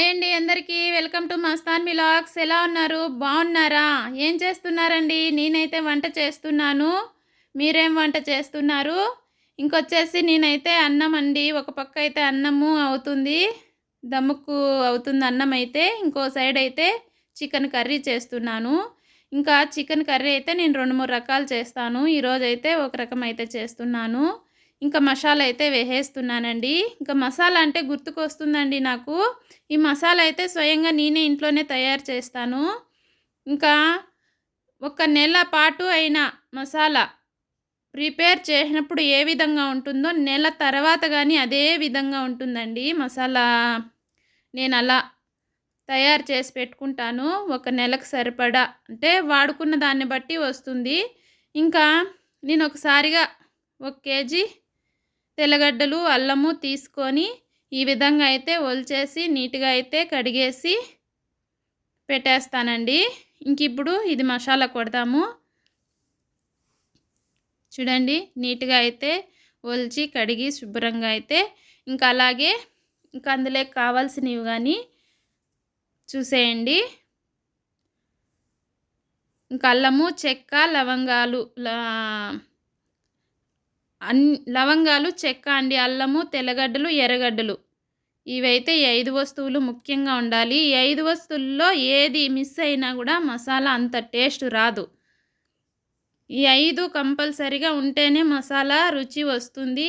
Hi అండి అందరికీ. Welcome to Mastan మిలాక్స్. ఎలా ఉన్నారు? బాగున్నారా ఏం చేస్తున్నారండి? నేనైతే వంట చేస్తున్నాను. మీరేం వంట చేస్తున్నారు? ఇంకొచ్చేసి నేనైతే అన్నం అండి. ఒక పక్క అయితే అన్నము అవుతుంది. దమ్ముకు అవుతుంది అన్నం అయితే. ఇంకో సైడ్ అయితే చికెన్ కర్రీ చేస్తున్నాను. ఇంకా చికెన్ కర్రీ అయితే నేను రెండు మూడు రకాలు చేస్తాను. ఈరోజు అయితే ఒక రకం అయితే చేస్తున్నాను. ఇంకా మసాలా అయితే వేసేస్తున్నానండి. ఇంకా మసాలా అంటే గుర్తుకొస్తుందండి నాకు. ఈ మసాలా అయితే స్వయంగా నేనే ఇంట్లోనే తయారు చేస్తాను. ఇంకా ఒక నెల పాటు అయిన మసాలా ప్రిపేర్ చేసినప్పుడు ఏ విధంగా ఉంటుందో నెల తర్వాత కానీ అదే విధంగా ఉంటుందండి మసాలా. నేను అలా తయారు చేసి పెట్టుకుంటాను. ఒక నెలకు సరిపడా అంటే వాడుకున్న దాన్ని బట్టి వస్తుంది. ఇంకా నేను ఒకసారిగా ఒక కేజీ తెల్లగడ్డలు అల్లము తీసుకొని ఈ విధంగా అయితే ఒలిచేసి నీట్గా అయితే కడిగేసి పెట్టేస్తానండి. ఇంక ఇప్పుడు ఇది మసాలా కొడతాము. చూడండి నీట్గా అయితే ఒలిచి కడిగి శుభ్రంగా అయితే ఇంకా అలాగే ఇంకా అందులో కావాల్సినవి కానీ చూసేయండి. ఇంకా అల్లము చెక్క లవంగాలు అన్ లవంగాలు చెక్క అండి అల్లము తెల్లగడ్డలు ఎర్రగడ్డలు. ఇవైతే ఈ ఐదు వస్తువులు ముఖ్యంగా ఉండాలి. ఈ ఐదు వస్తువుల్లో ఏది మిస్ అయినా కూడా మసాలా అంత టేస్ట్ రాదు. ఈ ఐదు కంపల్సరిగా ఉంటేనే మసాలా రుచి వస్తుంది.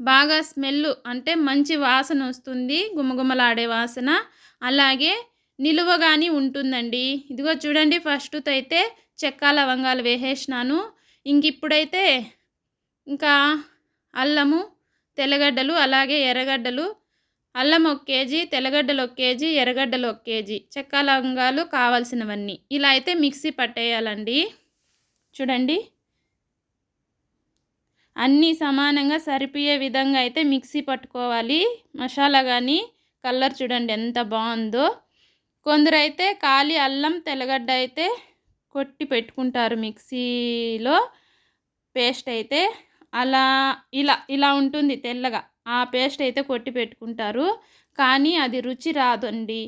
బాగా స్మెల్ అంటే మంచి వాసన వస్తుంది. గుమగుమలాడే వాసన. అలాగే నిలువగాని ఉంటుందండి. ఇదిగో చూడండి ఫస్ట్ అయితే చెక్క లవంగాలు వేసేసినాను. ఇంక ఇప్పుడైతే ఇంకా అల్లము తెల్లగడ్డలు అలాగే ఎర్రగడ్డలు. అల్లం ఒక కేజీ తెల్లగడ్డలు ఒక కేజీ ఎర్రగడ్డలు ఒక కేజీ. చెక్క లవంగాలు కావాల్సినవన్నీ. ఇలా అయితే మిక్సీ పట్టేయాలండి. చూడండి. అన్నీ సమానంగా సరిపోయే విధంగా అయితే మిక్సీ పట్టుకోవాలి. మసాలా కానీ కలర్ చూడండి ఎంత బాగుందో. కొందరైతే ఖాళీ అల్లం తెల్లగడ్డ అయితే కొట్టి పెట్టుకుంటారు మిక్సీలో పేస్ట్ అయితే అలా ఇలా ఇలా ఉంటుంది తెల్లగా. ఆ పేస్ట్ అయితే కొట్టి పెట్టుకుంటారు. కానీ అది రుచి రాదండి.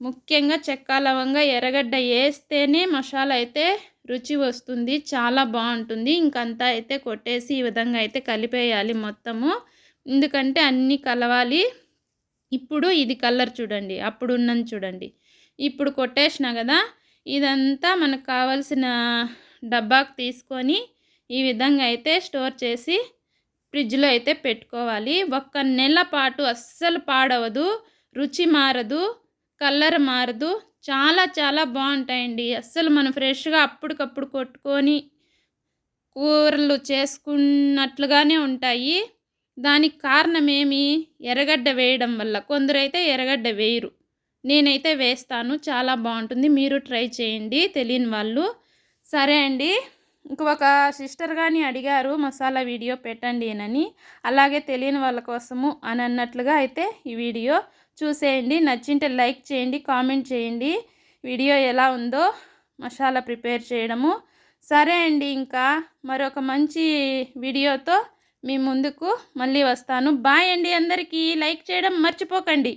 ముఖ్యంగా చెక్క లవంగా ఎర్రగడ్డ వేస్తేనే మసాలా అయితే రుచి వస్తుంది చాలా బాగుంటుంది. ఇంకంతా అయితే కొట్టేసి ఈ విధంగా అయితే కలిపేయాలి మొత్తము. ఎందుకంటే అన్నీ కలవాలి. ఇప్పుడు ఇది కలర్ చూడండి అప్పుడు ఉన్నది చూడండి. ఇప్పుడు కొట్టేసిన కదా ఇదంతా మనకు కావాల్సిన డబ్బాకు తీసుకొని ఈ విధంగా అయితే స్టోర్ చేసి ఫ్రిడ్జ్లో అయితే పెట్టుకోవాలి. ఒక్క నెల పాటు అస్సలు పాడవదు రుచి మారదు కలర్ మారదు. చాలా చాలా బాగుంటాయండి. అస్సలు మనం ఫ్రెష్గా అప్పటికప్పుడు కొట్టుకొని కూరలు చేసుకున్నట్లుగానే ఉంటాయి. దానికి కారణం ఏమి? ఎర్రగడ్డ వేయడం వల్ల. కొందరైతే ఎర్రగడ్డ వేయరు. నేనైతే వేస్తాను. చాలా బాగుంటుంది. మీరు ట్రై చేయండి. తెలియని వాళ్ళు. సరే అండి. ఇంకొక సిస్టర్ కానీ అడిగారు మసాలా వీడియో పెట్టండి అని అలాగే తెలియని వాళ్ళ కోసము అని అన్నట్లుగా అయితే ఈ వీడియో చూసేయండి. నచ్చింటే లైక్ చేయండి కామెంట్ చేయండి. వీడియో ఎలా ఉందో మసాలా ప్రిపేర్ చేయడము. సరే అండి ఇంకా మరొక మంచి వీడియోతో మీ ముందుకు మళ్ళీ వస్తాను. బాయ్ అండి అందరికీ. లైక్ చేయడం మర్చిపోకండి.